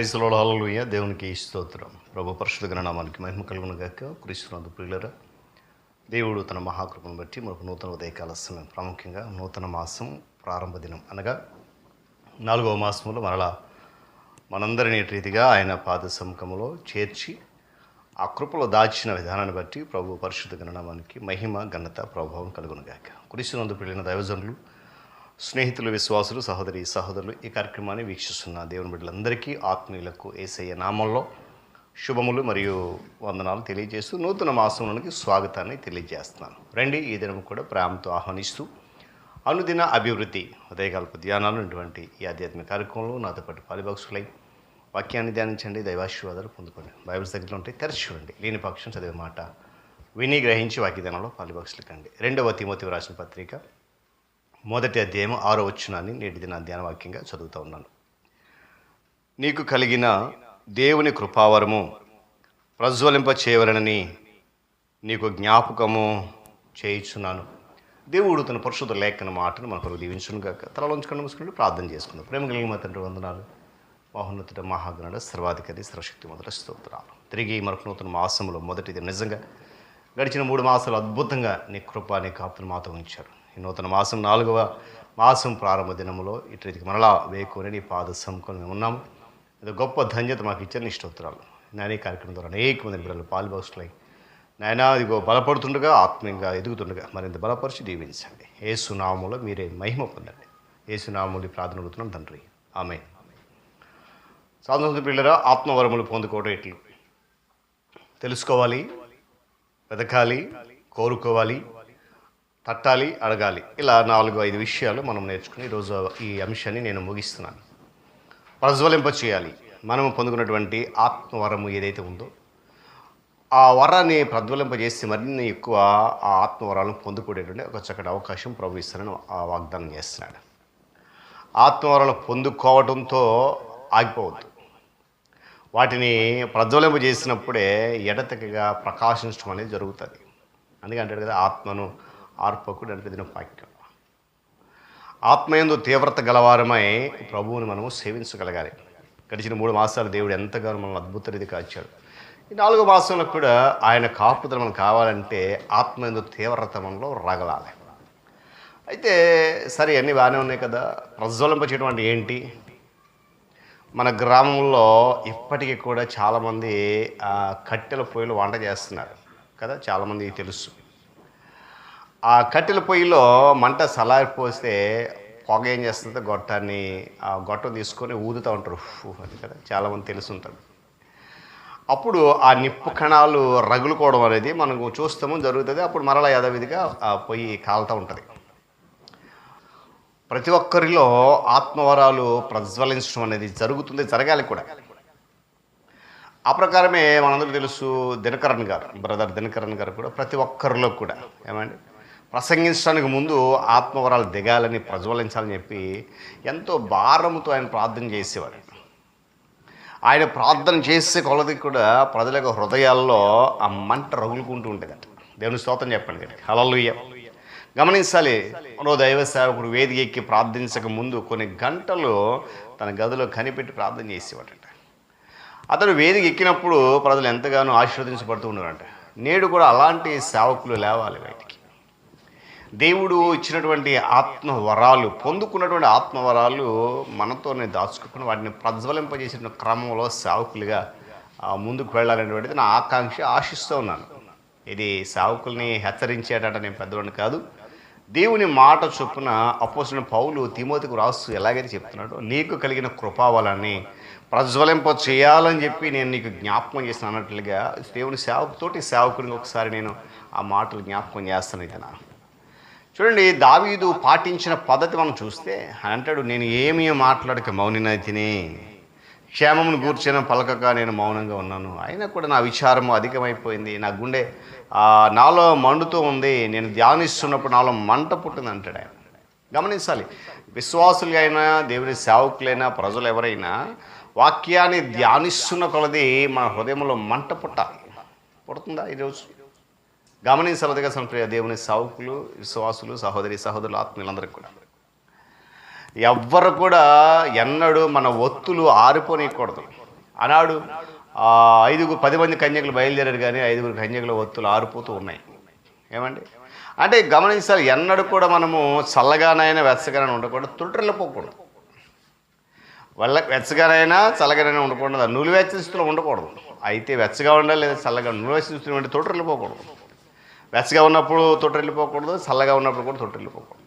ప్రైజ్లో హల్లెలూయా. దేవునికి స్తోత్రం. ప్రభు పరిశుద్ధ నామానికి మహిమ కలుగును గాక. క్రీస్తునందు ప్రియులరా దేవుడు తన మహాకృపను బట్టి మనకు నూతన ఉదయకాల సమయం ప్రాముఖ్యంగా నూతన మాసం ప్రారంభ దినం అనగా నాలుగవ మాసంలో మరలా మనందరినీ రీతిగా ఆయన పాద సముఖంలో చేర్చి ఆ కృపలో దాచిన విధానాన్ని బట్టి ప్రభు పరిశుద్ధ గణనామానికి మహిమ ఘనత ప్రభావం కలుగునుగాక క్రీస్తునందు పిల్లిన దైవజనులు స్నేహితులు విశ్వాసులు సహోదరి సహోదరులు ఈ కార్యక్రమాన్ని వీక్షిస్తున్న దేవుని బిడ్డలందరికీ ఆత్మీయులకు ఏసయ్య నామంలో శుభములు మరియు వందనాలు తెలియజేస్తూ నూతన మాసంలోనికి స్వాగతాన్ని తెలియజేస్తున్నాను. రండి ఈ దినం కూడా ప్రేమతో ఆహ్వానిస్తూ అనుదిన అభివృద్ధి ఉదయకాలపు ధ్యానాలు ఇటువంటి ఈ ఆధ్యాత్మిక కార్యక్రమంలో నాతో పాటు పాలిభాగసులై వాక్యాన్ని ధ్యానించండి దైవాశీర్వాదాలు పొందుకోండి. బైబిల్ దగ్గర ఉంటే తెరిచి చూడండి. లేని పక్షం చదివే మాట విని గ్రహించి వాక్యదానంలో పాలిభాగసులు కండి. రెండవ తిమోతి రాసిన పత్రిక మొదటి అధ్యాయం ఆరో వచ్చునాన్ని నేటి దిన ధ్యానవాక్యంగా చదువుతూ ఉన్నాను. నీకు కలిగిన దేవుని కృపావరము ప్రజ్వలింప చేయవలనని నీకు జ్ఞాపకము చేయించున్నాను. దేవుడు తన పరిశుద్ధ లేఖన మాటను మనకు దీవించును కాక తలలోంచుకొని ముసుకుంటూ ప్రార్థన చేసుకున్నాను ప్రేమ కలిగిన మా తండ్రి వందనాలు. మహోన్నతుడ మహాగణుడ సర్వాధికారి సర్వశక్తి మొదటి స్తోత్రాలు. తిరిగి మరొక నూతన మాసంలో మొదటిది నిజంగా గడిచిన మూడు మాసాలు అద్భుతంగా నీ కృప నీ కాపును మాతో ఉంచారు. నూతన మాసం నాలుగవ మాసం ప్రారంభ దినములో ఇటు మరలా వేకుని నీ పాద సముఖం మేము ఉన్నాము. ఇది గొప్ప ధన్యత మాకు ఇచ్చిన నీ స్తోత్రాలు. నాయన ఈ కార్యక్రమం ద్వారా అనేక మంది బిడ్డలు పాలుభాషలై నాయన ఇదిగో బలపడుతుండగా ఆత్మీయంగా ఎదుగుతుండగా మరింత బలపరిచి దీవించండి. ఏ సునామంలో మీరే మహిమ పొందండి. ఏ సునామూలి ప్రార్థన అడుగుతున్నాం తండ్రి. ఆమె సాధారణ పిల్లరా ఆత్మవరములు పొందుకోవడం ఎట్లు? తెలుసుకోవాలి వెతకాలి కోరుకోవాలి తట్టాలి అడగాలి. ఇలా నాలుగు ఐదు విషయాలు మనం నేర్చుకుని ఈరోజు ఈ అంశాన్ని నేను ముగిస్తున్నాను. ప్రజ్వలింప చేయాలి. మనం పొందుకున్నటువంటి ఆత్మవరము ఏదైతే ఉందో ఆ వరాన్ని ప్రజ్వలింపజేసి మరిన్ని ఎక్కువ ఆ ఆత్మవరాలను పొందుకునేటువంటి ఒక చక్కటి అవకాశం ప్రభు ఇస్తానని ఆ వాగ్దానం చేస్తున్నాడు. ఆత్మవరాలు పొందుకోవడంతో ఆగిపోవద్దు. వాటిని ప్రజ్వలింప చేసినప్పుడే ఎడతెగగా ప్రకాశించడం అనేది జరుగుతుంది. అందుకే అంటాడు కదా ఆత్మను ఆర్పకుడు అంటే వాక్యం ఆత్మయందు తీవ్రత గలవారమై ప్రభువుని మనము సేవించగలగాలి. గడిచిన మూడు మాసాలు దేవుడు ఎంతగానో మనల్ని అద్భుత రీతి కాచాడు. ఈ నాలుగో మాసంలో కూడా ఆయన కాపుదల మనకు కావాలంటే ఆత్మయందు తీవ్రత మనలో రగలాలి అయితే సరే అన్నీ బాగానే ఉన్నాయి కదా? ప్రజ్వలింప చేయడం అంటే ఏంటి? మన గ్రామంలో ఇప్పటికీ కూడా చాలామంది కట్టెల పొయ్యిలు వంట చేస్తున్నారు కదా? చాలామంది తెలుసు. ఆ కట్టెల పొయ్యిలో మంట సలారిపోస్తే పొగ ఏం చేస్తుందో గొట్టాన్ని ఆ గొట్టం తీసుకొని ఊదుతూ ఉంటారు. అది కదా. చాలామంది తెలిసి ఉంటుంది అప్పుడు ఆ నిప్పు కణాలు రగులుకోవడం అనేది మనకు చూస్తాము జరుగుతుంది. అప్పుడు మరలా యథావిధిగా ఆ పొయ్యి కాలుతూ ఉంటుంది. ప్రతి ఒక్కరిలో ఆత్మవరాలు ప్రజ్వలించడం అనేది జరుగుతుంది జరగాలి కూడా. ఆ ప్రకారమే మనందరూ తెలుసు దినకరణ్ గారు బ్రదర్ దినకరణ్ గారు కూడా ప్రతి ఒక్కరిలో కూడా. ఏమండి? ప్రసంగించడానికి ముందు ఆత్మవరాలు దిగాలని ప్రజ్వలించాలని చెప్పి ఎంతో భారముతో ఆయన ప్రార్థన చేసేవాడు ఆయన ప్రార్థన చేసే కొలది కూడా ప్రజల యొక్క హృదయాల్లో ఆ మంట రగులుకుంటూ ఉండేదట. దేవుని స్తోత్రం చెప్పండి హలలుయ్య గమనించాలి మరో దైవ సేవకుడు వేదిక ఎక్కి ప్రార్థించక ముందు కొన్ని గంటలు తన గదిలో కనిపెట్టి ప్రార్థన చేసేవాడట. అతడు వేదిక ఎక్కినప్పుడు ప్రజలు ఎంతగానో ఆశీర్వదించబడుతూ ఉన్నారంట నేడు కూడా అలాంటి సేవకులు లేవాలి. దేవుడు ఇచ్చినటువంటి ఆత్మవరాలు పొందుకున్నటువంటి ఆత్మవరాలు మనతోనే దాచుకుని వాటిని ప్రజ్వలింపజేసిన క్రమంలో సేవకులుగా ముందుకు వెళ్ళాలనేటువంటిది నా ఆకాంక్ష ఆశిస్తూ ఉన్నాను. ఇది సేవకుల్ని హెచ్చరించేటట నేను పెద్దవాడిని కాదు. దేవుని మాట చొప్పున అపోసిన పౌలు తిమోతికి రాస్తూ ఎలాగైతే చెప్తున్నాడో నీకు కలిగిన కృపావలాన్ని ప్రజ్వలింప చేయాలని చెప్పి నేను నీకు జ్ఞాపకం చేసిన అన్నట్లుగా దేవుని సేవకుతోటి సేవకుని ఒకసారి నేను ఆ మాటలు జ్ఞాపకం చేస్తాను ఇది నా చూడండి దావీదు పాటించిన పద్ధతి మనం చూస్తే అంటాడు నేను ఏమీ మాట్లాడక మౌనినైతిని క్షేమమును కూర్చిన పలకక నేను మౌనంగా ఉన్నాను. అయినా కూడా నా విచారము అధికమైపోయింది. నా గుండె నాలో మండుతూ ఉంది. నేను ధ్యానిస్తున్నప్పుడు నాలో మంట పుట్టింది అంటాడు ఆయన. గమనించాలి విశ్వాసులైనా అయినా దేవుని సేవకులైనా ప్రజలు ఎవరైనా వాక్యాన్ని ధ్యానిస్తున్న కొలది మన హృదయంలో మంట పుట్టాలి. పుడుతుందా ఈరోజు? గమనించాలదిగా సంప్రియ దేవుని సావుకులు విశ్వాసులు సహోదరి సహోదరులు ఆత్మీయులందరికీ కూడా. ఎవ్వరు కూడా ఎన్నడూ మన ఒత్తులు ఆరిపోనియకూడదు. ఆనాడు ఐదుగురు పది మంది కన్యకులు బయలుదేరారు కానీ ఐదుగురు కన్యకుల ఒత్తులు ఆరిపోతూ ఉన్నాయి. ఏమండి? అంటే గమనించాలి ఎన్నడూ కూడా మనము చల్లగానైనా వెచ్చగానైనా ఉండకూడదు తుట్రెళ్ళిపోకూడదు వాళ్ళ వెచ్చగానైనా చల్లగానైనా ఉండకూడదు నులివెచ్చ స్థితిలో ఉండకూడదు. అయితే వెచ్చగా ఉండాలి లేదా చల్లగా నులివెచ్చ స్థితిలో ఉంటే తొట్రెళ్ళిపోకూడదు వెచ్చగా ఉన్నప్పుడు తొట్రెళ్ళిపోకూడదు చల్లగా ఉన్నప్పుడు కూడా తొట్రెళ్ళిపోకూడదు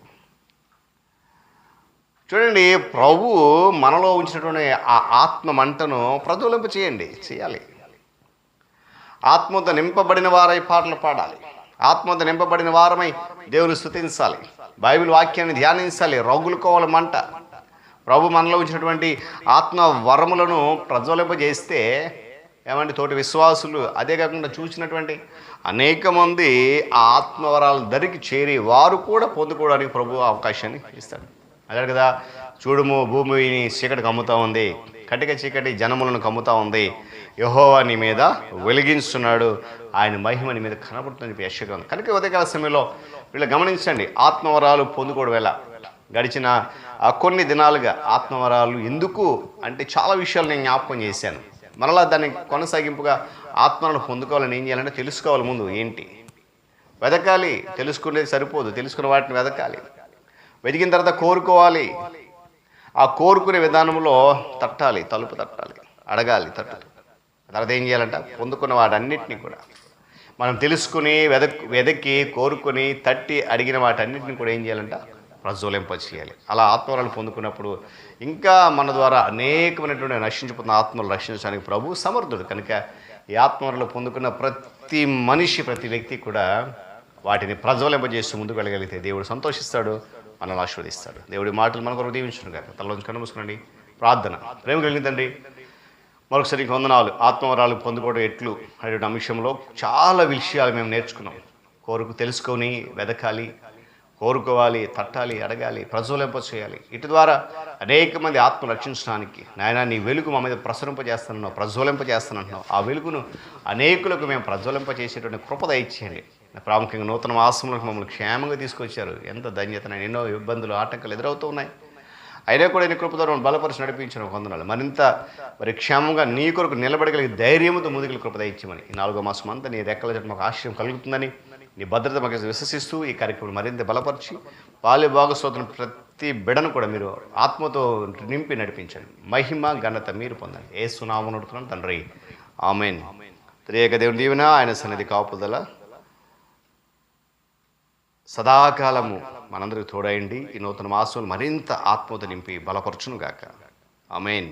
చూడండి ప్రభు మనలో ఉంచినటువంటి ఆ ఆత్మ మంటను ప్రజ్వలింప చేయండి చేయాలి. ఆత్మతో నింపబడిన వారై పాటలు పాడాలి. ఆత్మతో నింపబడిన వారమై దేవుని స్థుతించాలి బైబిల్ వాక్యాన్ని ధ్యానించాలి రగులుకోవాలి మంట. ప్రభు మనలో ఉంచినటువంటి ఆత్మ వరములను ప్రజ్వలింపజేస్తే ఏమంటే తోటి విశ్వాసులు అదే కాకుండా చూసినటువంటి అనేక మంది ఆ ఆత్మవరాల దరికి చేరి వారు కూడా పొందుకోవడానికి ప్రభు అవకాశాన్ని ఇస్తాడు. అదే కదా చూడుము భూమిని చీకటి కమ్ముతూ ఉంది కటిక చీకటి జనములను కమ్ముతూ ఉంది యహోవాని మీద వెలిగించున్నాడు ఆయన మహిమని మీద కనబడుతుంది యశగా కనుక ఉదయకాల సమయంలో వీళ్ళు గమనించండి ఆత్మవరాలు పొందుకోవడం ఎలా? గడిచిన కొన్ని దినాలుగా ఆత్మవరాలు ఎందుకు? అంటే చాలా విషయాలు నేను జ్ఞాపకం చేశాను. మరలా దాన్ని కొనసాగింపుగా ఆత్మలను పొందుకోవాలని ఏం చేయాలంటే తెలుసుకోవాలి ముందు ఏంటి. వెదకాలి తెలుసుకునేది సరిపోదు తెలుసుకున్న వాటిని వెదకాలి. వెతికిన తర్వాత కోరుకోవాలి. ఆ కోరుకునే విధానంలో తట్టాలి తలుపు తట్టాలి అడగాలి తట్టాలి తర్వాత ఏం చేయాలంట? పొందుకున్న వాటన్నిటిని కూడా. మనం తెలుసుకుని వెదక్ వెదకి కోరుకొని తట్టి అడిగిన వాటన్నిటిని కూడా ఏం చేయాలంట? ప్రజ్వలింప చేయాలి అలా ఆత్మలను పొందుకున్నప్పుడు ఇంకా మన ద్వారా అనేకమైనటువంటి నశించిపోతున్న ఆత్మలు రక్షించడానికి ప్రభు సమర్థుడు. కనుక ఈ ఆత్మలను పొందుకున్న ప్రతి మనిషి ప్రతి వ్యక్తి కూడా వాటిని ప్రజ్వలింపజేస్తూ ముందుకు వెళ్ళగలిగితే దేవుడు సంతోషిస్తాడు మనల్ని ఆశీర్వదిస్తాడు. దేవుడి మాటలు మనకు దీవించడం కాక తలలోంచి కనుమూసుకోండి ప్రార్థన. ప్రేమ కలిగిందండి మరొకసారి వందనాలు. ఆత్మవరాలు పొందుకోవడం ఎట్లు అనేటువంటి అంశంలో చాలా విషయాలు మేము నేర్చుకున్నాం. కోరుకు తెలుసుకొని వెదకాలి కోరుకోవాలి తట్టాలి అడగాలి ప్రజ్వలింప చేయాలి. ఇటు ద్వారా అనేక మంది ఆత్మ రక్షించడానికి నాయన నీ వెలుగు మా మీద ప్రసరింపజేస్తున్నావు ప్రజ్వలింపజేస్తానంటున్నావు ఆ వెలుగును అనేకులకు మేము ప్రజ్వలింప చేసేటువంటి ఇచ్చేయండి ప్రాముఖ్యంగా నూతన వాసములకు మమ్మల్ని క్షేమంగా తీసుకొచ్చారు. ఎంత ధన్యతన ఎన్నో ఇబ్బందులు ఆటంకాలు ఎదురవుతూ ఉన్నాయి. అయినా కూడా నీ కృపతో బలపరిచి నడిపించిన వందనాలు. మరింత మరి క్షేమంగా నీ కొరకు నిలబడగలిగే ధైర్యంతో ముందుకు కృపద ఇచ్చామని ఈ నాలుగో మాసం అంతా నీ రెక్కల జట్టు మాకు ఆశ్రయం కలుగుతుందని నీ భద్రత మాకు విశ్వసిస్తూ ఈ కార్యక్రమం మరింత బలపరిచి బాల్య భాగస్వాతులను ప్రతి బిడను కూడా మీరు ఆత్మతో నింపి నడిపించండి. మహిమ ఘనత మీరు పొందండి. ఏ సునామం నడుతున్నాను తండ్రి. ఆమెన్. త్రియేక దేవుని దీవెన ఆయన సన్నిధి కాపుదల. సదాకాలము మనందరికి తోడయండి ఈ నూతన మాసం మరింత ఆత్మతో నింపి బలపరచును గాక ఆమెన్.